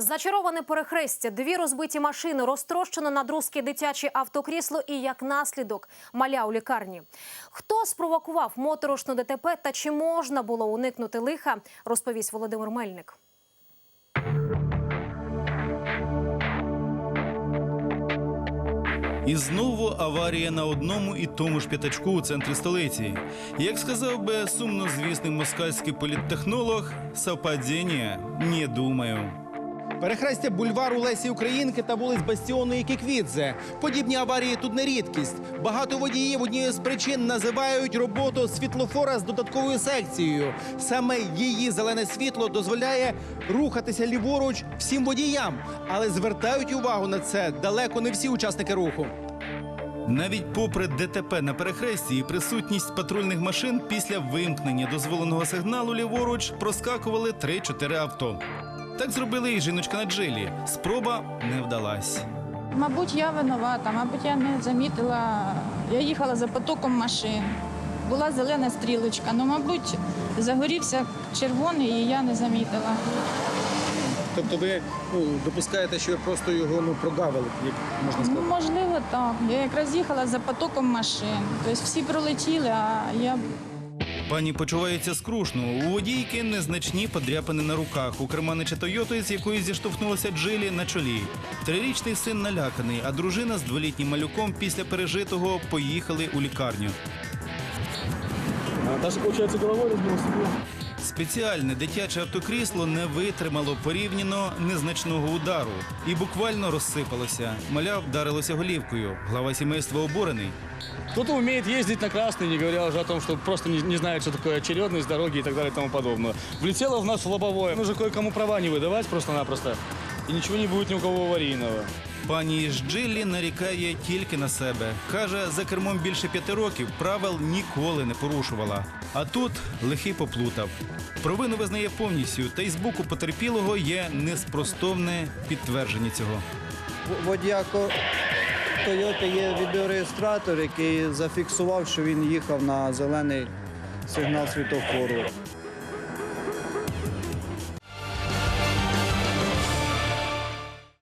Зачароване перехрестя, дві розбиті машини, розтрощено надрузки дитяче автокрісло і як наслідок маля у лікарні. Хто спровокував моторошну ДТП та чи можна було уникнути лиха, розповість Володимир Мельник. І знову аварія на одному і тому ж п'ятачку у центрі столиці. Як сказав би сумнозвісний москальський політтехнолог, совпадіння не думаю. Перехрестя бульвару Лесі Українки та вулиць Бастіону і Кіквідзе. Подібні аварії тут не рідкість. Багато водіїв однією з причин називають роботу світлофора з додатковою секцією. Саме її зелене світло дозволяє рухатися ліворуч всім водіям, але звертають увагу на це далеко не всі учасники руху. Навіть попри ДТП на перехресті і присутність патрульних машин після вимкнення дозволеного сигналу ліворуч проскакували 3-4 авто. Так зробили і жіночка на джилі. Спроба не вдалась. Мабуть, я винувата, мабуть, я не замітила. Я їхала за потоком машин. Була зелена стрілочка. Ну, мабуть, загорівся червоний і я не замітила. Тобто ви ну, допускаєте, що ви просто його ну, прогавили, як можна Ну, можливо, так. Я якраз їхала за потоком машин. Тобто всі пролетіли, а я Пані почувається скрушно. У водійки незначні подряпини на руках. У керманича Тойоти, з якої зіштовхнулася Джилі на чолі. Трирічний син наляканий, а дружина з дволітнім малюком після пережитого поїхали у лікарню. Та ж, виходить, головой разбила стекло. Спеціальне дитяче автокрісло не витримало порівняно незначного удару і буквально розсипалося. Маля вдарилося голівкою. Глава сімейства обурений. Кто-то умеет ездить на красный, не говоря уже о том, что просто не, не знает, что такое очередность, дороги и так далее и тому подобное. Влетело в нас в лобовое. Нужно кое-кому права не выдавать просто-напросто. И ничего не будет ни у кого аварийного. Пані з Джилі нарікає тільки на себе. Каже, за кермом більше п'яти років правил ніколи не порушувала. А тут лихий поплутав. Провину визнає повністю, та й з боку потерпілого є неспростовне підтвердження цього. Водіяко Тойоти є відеореєстратор, який зафіксував, що він їхав на зелений сигнал світофору.